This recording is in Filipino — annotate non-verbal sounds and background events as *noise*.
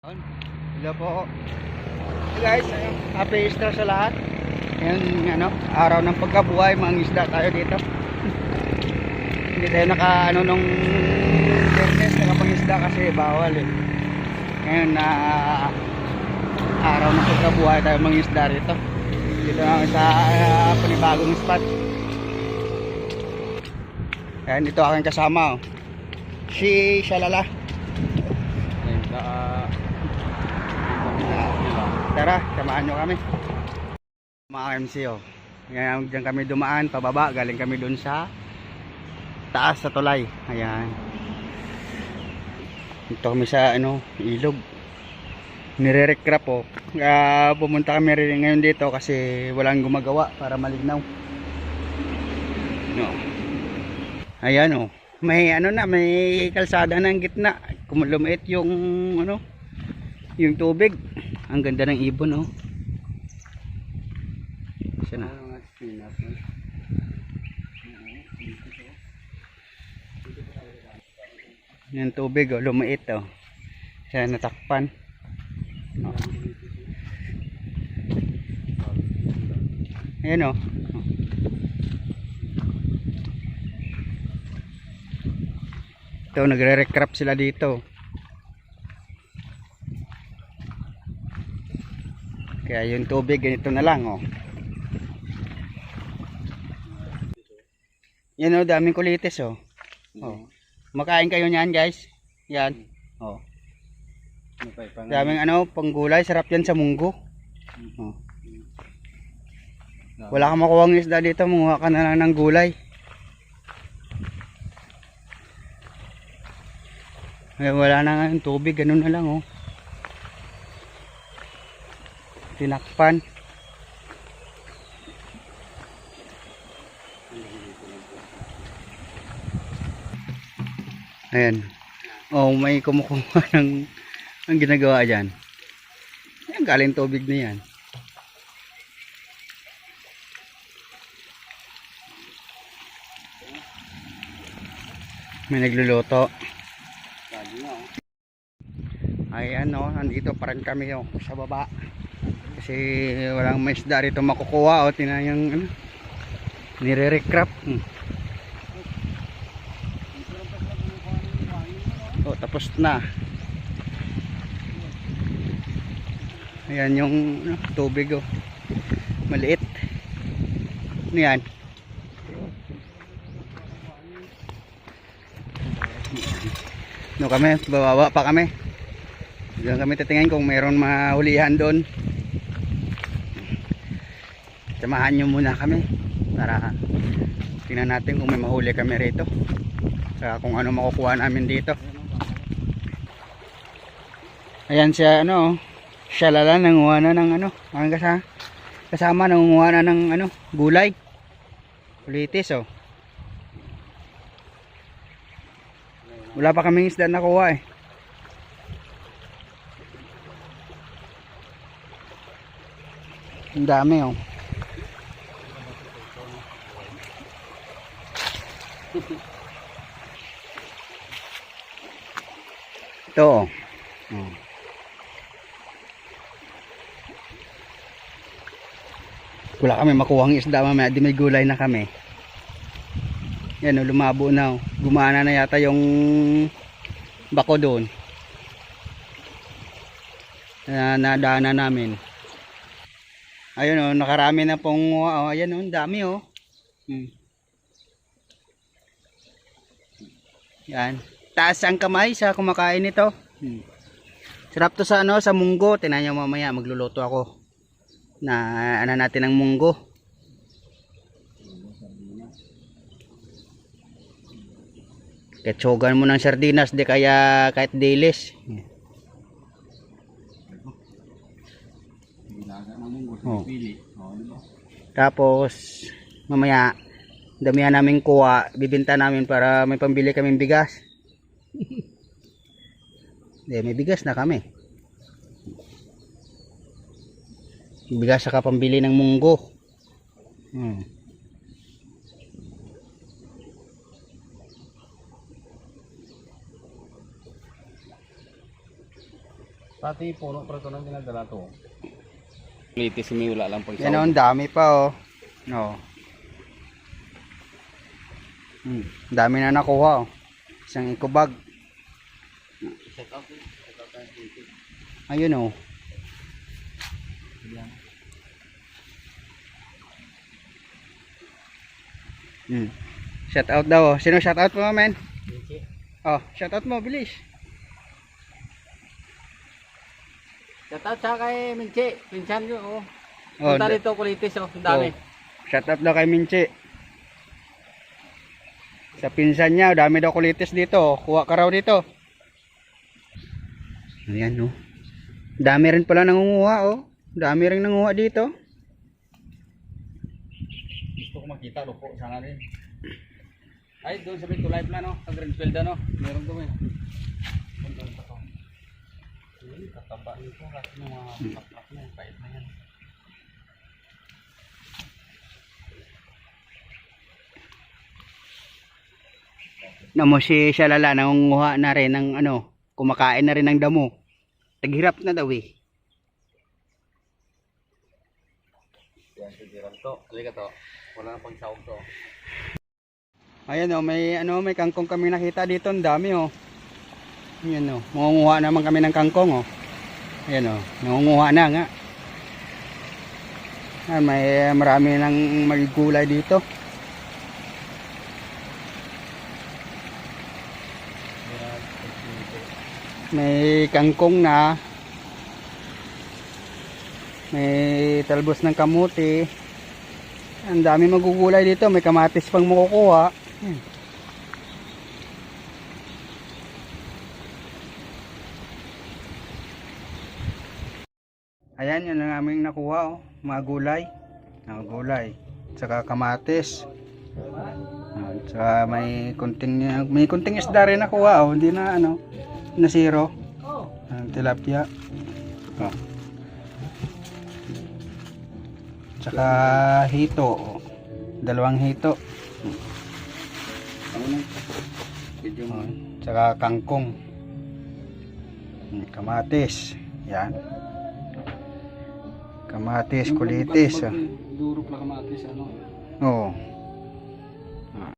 Hello po. Hey guys, ayun, happy Easter sa lahat. Ngayon, ano, araw ng pagkabuhay, mga isda tayo dito. *laughs* Hindi tayo naka, ano, nung fairness, nakapangisda kasi bawal eh. Ngayon, na araw ng pagkabuhay tayo mga isda rito. Dito na sa uh, panibagong spot. Ayan, dito aking kasama, oh. Si Shalala. Ayun, sa Tara, samahan nyo kami. Mga MC oh. Ngayon dyan kami dumaan, pababa. Galing kami dun sa taas sa tulay. Ayan. Ito kami sa ano, ilog. Nire-recrap oh. Ah, pumunta kami rin ngayon dito kasi walang gumagawa para malinaw. No. Ayan oh. May ano na, may kalsada ng gitna. Kumulumit yung ano, yung tubig. Ang ganda ng ibon oh. Siya na. Yung tubig oh, lumiit oh. Siya natakpan. Oh. Ayan oh. Ito, nagre-recrap sila dito. Kaya yung tubig ganito na lang oh. Yan oh, daming kulitis oh. Oh. Makain kayo niyan, guys. Yan. Oh. Daming ano, panggulay, sarap yan sa munggo. Oh. Wala kang makuha ng isda dito, munguha ka na lang ng gulay. Eh, wala na nga yung tubig, ganun na lang oh. Tinakpan. Ayan. Oh, may kumukuha *laughs* ng ang ginagawa dyan. Ayan, galing tubig na yan. May nagluluto. Ayan oh, nandito pa rin kami oh, sa baba. Kasi walang mais isda rito makukuha o tinan yung ano, nire-recrap. Hmm. Oh, tapos na. Ayan yung ano, tubig oh. Maliit. Ano yan? No kami, bababa pa kami. Diyan kami titingin kung mayroon mahulihan doon. Samahan nyo muna kami para tingnan natin kung may mahuli kami rito. Sa kung ano makukuha namin dito. Ayan siya ano, siya lala nanguha na ng ano, ang kasama, kasama nanguha na ng ano, gulay. Kulitis oh. Wala pa kaming isda nakuha eh. Ang dami oh. Ito oh. oh. Wala kami makuha ng isda mamaya di may gulay na kami. Yan oh, lumabo na oh. Gumana na yata yung bako doon. Na nadaanan namin. Ayun oh, nakarami na pong oh, ayan ang dami oh. Hmm. Yan. Taas ang kamay sa kumakain nito. Hmm. Sarap to sa ano, sa munggo. Tingnan niyo mamaya magluluto ako. Na ano natin ng munggo. Ketsugan mo ng sardinas di kaya kahit dilis. Oh. Tapos mamaya damihan namin kuha, bibenta namin para may pambili kaming bigas. Hindi, may bigas na kami. Bigas saka pambili ng munggo. Hmm. Pati puno pero ito nang dinadala to. Litis may wala lang pang Yan oh, ang dami pa oh. No. Hmm, dami na nakuha oh. Isang eco bag. Ayun oh. Hmm. Shout out daw oh. Sino shout out mo, men? Oh, shout out mo, bilis. Set out siya kay Minchi. Pinsan ko. Oh. Oh, Punta da- dito kulitis oh. Dami. Shout out daw kay Minchi. Sa pinsan niya, dami daw kulitis dito. oh. Kuha ka raw dito. Ayan no. Dami rin pala nangunguha oh. Dami rin nanguha dito. Gusto ko makita lupo sana rin. Ay, doon sa Bito Life na no, sa Greenfield ano, meron doon eh. Doon doon pa nito kasi ng mga papak na, pait na yan. Namo si Shalala nangunguha na rin ng ano, kumakain na rin ng damo. Taghirap na daw eh. Yan, sigiran to. Halika to. Wala na pang sahog to. Ayan oh, may ano, may kangkong kami nakita dito, ang dami oh. Ayan oh, mangunguha naman kami ng kangkong oh. Ayan oh, nangunguha na nga. Ah, may marami nang magulay dito. May kangkong na. May talbos ng kamuti. Ang dami magugulay dito. May kamatis pang makukuha. Yan. Ayan, yan ang aming nakuha. Oh. Mga gulay. Mga gulay. Tsaka kamatis. Tsaka may kunting, may kunting isda rin nakuha. Oh. Hindi na ano, na zero. Ah, tilapia. Oh. Tsaka hito. oh. Dalawang hito. Ano. Oh, Tsaka kangkong. Kamatis. Yan. Kamatis, kulitis. ah. Durok na kamatis ano. Oo.